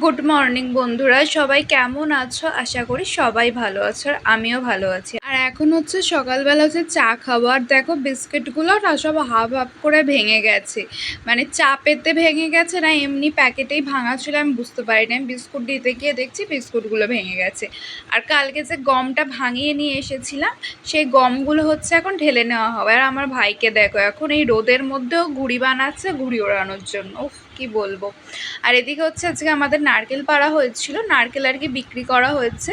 Good morning বন্ধুরা। সবাই কেমন আছো? আশা করি সবাই ভালো আছো আর আমিও ভালো আছি। আর এখন হচ্ছে সকালবেলা হচ্ছে চা খাব, আর দেখো বিস্কিটগুলো না সব হাফ হাফ করে ভেঙে গেছে। মানে চা পেতে ভেঙে গেছে না, এমনি প্যাকেটেই ভাঙা ছিল, আমি বুঝতে পারি না আমি বিস্কুট দিতে গিয়ে দেখছি বিস্কুটগুলো ভেঙে গেছে। আর কালকে যে গমটা ভাঙিয়ে নিয়ে এসেছিলাম, সেই গমগুলো হচ্ছে এখন ঢেলে নেওয়া হবে। আর আমার ভাইকে দেখো, এখন এই রোদের মধ্যেও ঘুড়ি বানাচ্ছে ঘুড়ি ওড়ানোর জন্য। কি বলব। আর এদিকে হচ্ছে আজকে আমাদের নারকেল পাড়া হয়েছিল, নারকেল আর কি বিক্রি করা হয়েছে।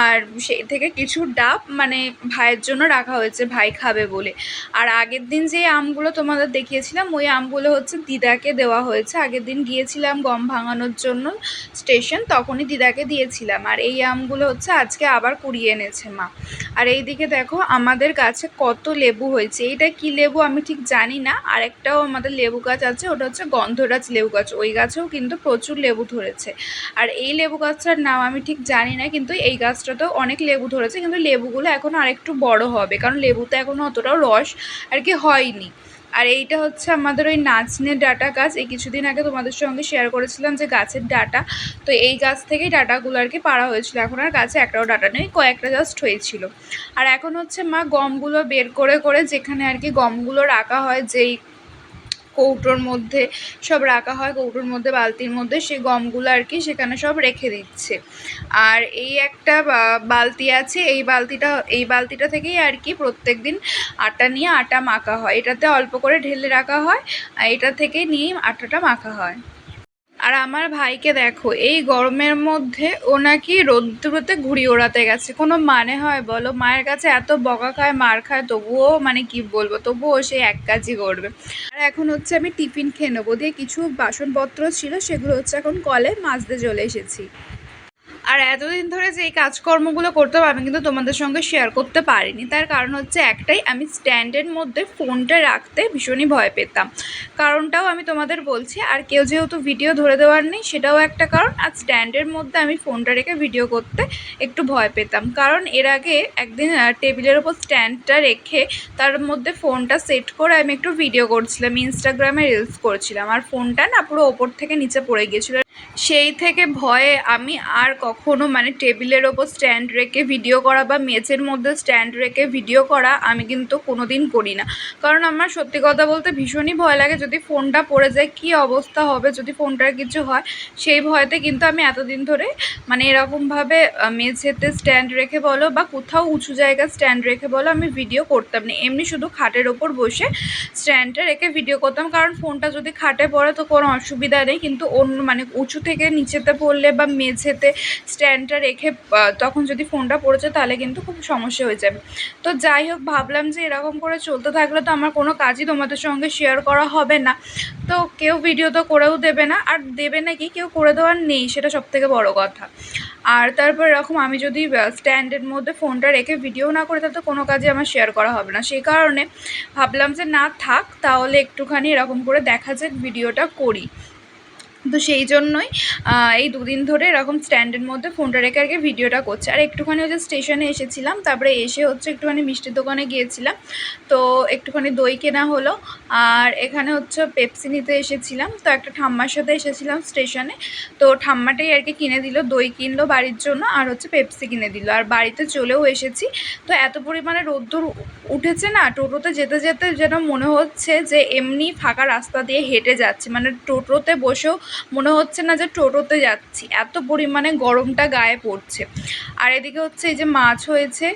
আর সেই থেকে কিছু ডাব মানে ভাইয়ের জন্য রাখা হয়েছে, ভাই খাবে বলে। আর আগের দিন যে আমগুলো তোমাদের দেখিয়েছিলাম, ওই আমগুলো হচ্ছে দিদাকে দেওয়া হয়েছে। আগের দিন গিয়েছিলাম গম ভাঙানোর জন্য স্টেশন, তখনই দিদাকে দিয়েছিলাম। আর এই আমগুলো হচ্ছে আজকে আবার কুড়িয়ে এনেছে মা। আর এই দিকে দেখো আমাদের গাছে কত লেবু হয়েছে। এইটা কি লেবু আমি ঠিক জানি না। আর একটাও আমাদের লেবু গাছ আছে, ওটা হচ্ছে গন্ধরাজ লেবু গাছ। ওই গাছেও কিন্তু প্রচুর লেবু ধরেছে। আর এই লেবু গাছটার নাম আমি ঠিক জানি না, কিন্তু এই গাছটাতেও অনেক লেবু ধরেছে। কিন্তু লেবুগুলো এখন আরেকটু বড় হবে, কারণ লেবুতে এখনও অতটাও রস আর কি হয়নি। আর এইটা হচ্ছে আমাদের ওই নাচনের ডাটা গাছ। এই কিছুদিন আগে তোমাদের সঙ্গে শেয়ার করেছিলাম যে গাছের ডাটা। তো এই গাছ থেকেই ডাটাগুলো আর কি পাড়া হয়েছিল। এখন আর গাছে একটাও ডাটা নেই, কয়েকটা জাস্ট হয়েছিল। আর এখন হচ্ছে মা গমগুলো বের করে করে যেখানে আর কি গমগুলো রাখা হয়, যেই কৌটোর মধ্যে সব রাখা হয়, কৌটোর মধ্যে, বালতির মধ্যে, সেই গমগুলো আর কি সেখানে সব রেখে দিচ্ছে। আর এই একটা বালতি আছে, এই বালতিটা এই বালতিটা থেকেই আর কি প্রত্যেক দিন আটা নিয়ে আটা মাখা হয়। এটাতে অল্প করে ঢেলে রাখা হয়, আর এটা থেকে নিয়েই আটাটা মাখা হয়। আর আমার ভাইকে দেখো, এই গরমের মধ্যে ও নাকি রোদ্রতে ঘুড়ি ওড়াতে গেছে। কোনো মানে হয় বলো? মায়ের কাছে এত বকা খায়, মার খায়, তবুও মানে কি বলব? তবুও সে এক কাজই করবে। আর এখন হচ্ছে আমি টিফিন খেয়ে নেব। দিয়ে কিছু বাসনপত্র ছিল, সেগুলো হচ্ছে এখন কলে মাজতে চলে এসেছি। আর এতদিন ধরে যে এই কাজকর্মগুলো করতাম আমি কিন্তু তোমাদের সঙ্গে শেয়ার করতে পারিনি। তার কারণ হচ্ছে একটাই, আমি স্ট্যান্ডের মধ্যে ফোনটা রাখতে ভীষণই ভয় পেতাম। কারণটাও আমি তোমাদের বলছি, আর কেউ যেহেতু ভিডিও ধরে দেওয়ার নেই, সেটাও একটা কারণ, আর স্ট্যান্ডের মধ্যে আমি ফোনটা রেখে ভিডিও করতে একটু ভয় পেতাম। কারণ এর আগে একদিন টেবিলের ওপর স্ট্যান্ডটা রেখে তার মধ্যে ফোনটা সেট করে আমি একটু ভিডিও করছিলাম ইনস্টাগ্রামে রিলস করছিলাম। আর ফোনটা না পুরো ওপর থেকে নিচে পড়ে গিয়েছিল। সেই থেকে ভয়ে আমি আর কখনো মানে টেবিলের ওপর স্ট্যান্ড রেখে ভিডিও করা বা মেঝের মধ্যে স্ট্যান্ড রেখে ভিডিও করা আমি কিন্তু কোনো দিন করি না। কারণ আমার সত্যি কথা বলতে ভীষণই ভয় লাগে যদি ফোনটা পড়ে যায় কী অবস্থা হবে, যদি ফোনটার কিছু হয়, সেই ভয়তে কিন্তু আমি এতদিন ধরে মানে এরকমভাবে মেঝেতে স্ট্যান্ড রেখে বলো বা কোথাও উঁচু জায়গায় স্ট্যান্ড রেখে বলো আমি ভিডিও করতাম না। এমনি শুধু খাটের ওপর বসে স্ট্যান্ডটা রেখে ভিডিও করতাম। কারণ ফোনটা যদি খাটে পড়ে তো কোনো অসুবিধা নেই, কিন্তু অন্য মানে উঁচু থেকে নিচেতে পড়লে বা মেঝেতে স্ট্যান্ডটা রেখে তখন যদি ফোনটা পড়েছে তাহলে কিন্তু খুব সমস্যা হয়ে যাবে। তো যাই হোক, ভাবলাম যে এরকম করে চলতে থাকলে তো আমার কোনো কাজই তোমাদের সঙ্গে শেয়ার করা হবে না। তো কেউ ভিডিও তো করেও দেবে না, আর দেবে নাকি? কেউ করে দেওয়ার নেই, সেটা সবথেকে বড় কথা। আর তারপর এরকম আমি যদি স্ট্যান্ডের মধ্যে ফোনটা রেখে ভিডিও না করে তাহলে কোনো কাজে আমার শেয়ার করা হবে না। সেই কারণে ভাবলাম যে না থাক, তাহলে একটুখানি এরকম করে দেখা যাক ভিডিওটা করি। তো সেই জন্যই এই দুদিন ধরে এরকম স্ট্যান্ডের মধ্যে ফোনটা রেখে আর কি ভিডিওটা করছে। আর একটুখানি হচ্ছে স্টেশনে এসেছিলাম, তারপরে এসে হচ্ছে একটুখানি মিষ্টির দোকানে গিয়েছিলাম। তো একটুখানি দই কেনা হলো, আর এখানে হচ্ছে পেপসি নিতে এসেছিলাম। তো একটা ঠাম্মার সাথে এসেছিলাম স্টেশনে। তো ঠাম্মাটাই আর কি কিনে দিল, দই কিনলো বাড়ির জন্য, আর হচ্ছে পেপসি কিনে দিল। আর বাড়িতে চলেও এসেছি। তো এত পরিমাণে রোদ্দুর উঠেছে না, টোটোতে যেতে যেতে যেন মনে হচ্ছে যে এমনি ফাঁকা রাস্তা দিয়ে হেঁটে যাচ্ছে। মানে টোটোতে বসেও মনে হচ্ছে না যে টোটোতে যাচ্ছি। এত পরিমাণে গরমটা গায়ে পড়ছে। আর এদিকে হচ্ছে এই যে মাছ হয়েছে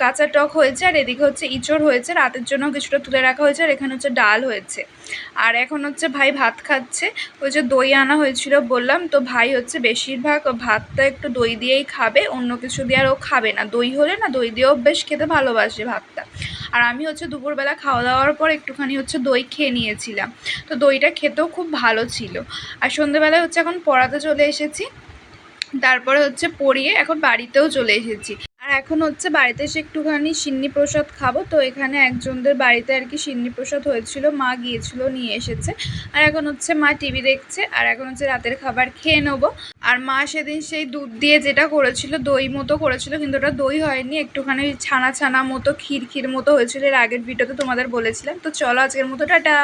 কাঁচা টক হয়েছে, আর এদিকে হচ্ছে ইঁচড় হয়েছে, রাতের জন্য কিছুটা তুলে রাখা হয়েছে, আর এখানে হচ্ছে ডাল হয়েছে। আর এখন হচ্ছে ভাই ভাত খাচ্ছে। ওই যে দই আনা হয়েছিল বললাম, তো ভাই হচ্ছে বেশিরভাগ ভাতটা একটু দই দিয়েই খাবে, অন্য কিছু দিয়ে আর ও খাবে না। দই হলে না দই দিয়েও বেশ খেতে ভালোবাসে ভাতটা। আর আমি হচ্ছে দুপুরবেলা খাওয়া দাওয়ার পর একটুখানি হচ্ছে দই খেয়ে নিয়েছিলাম। তো দইটা খেতেও খুব ভালো ছিল। আর সন্ধেবেলায় হচ্ছে এখন পড়াতে চলে এসেছি। তারপরে হচ্ছে পড়িয়ে এখন বাড়িতেও চলে এসেছি। এখন হচ্ছে বাড়িতে এসে একটুখানি সিন্নি প্রসাদ খাব। তো এখানে একজনদের বাড়িতে আর কি সিন্নি প্রসাদ হয়েছিল, মা গিয়েছিল, নিয়ে এসেছে। আর এখন হচ্ছে মা টিভি দেখছে, আর এখন হচ্ছে রাতের খাবার খেয়ে নেব। আর মা সেদিন সেই দুধ দিয়ে যেটা করেছিল, দই মতো করেছিল, কিন্তু ওটা দই হয়নি, একটুখানি ছানা ছানা মতো, ক্ষীর ক্ষীর মতো হয়েছিল। এর আগের ভিডিওতে তোমাদের বলেছিলাম। তো চলো আজকের মতো, টাটা!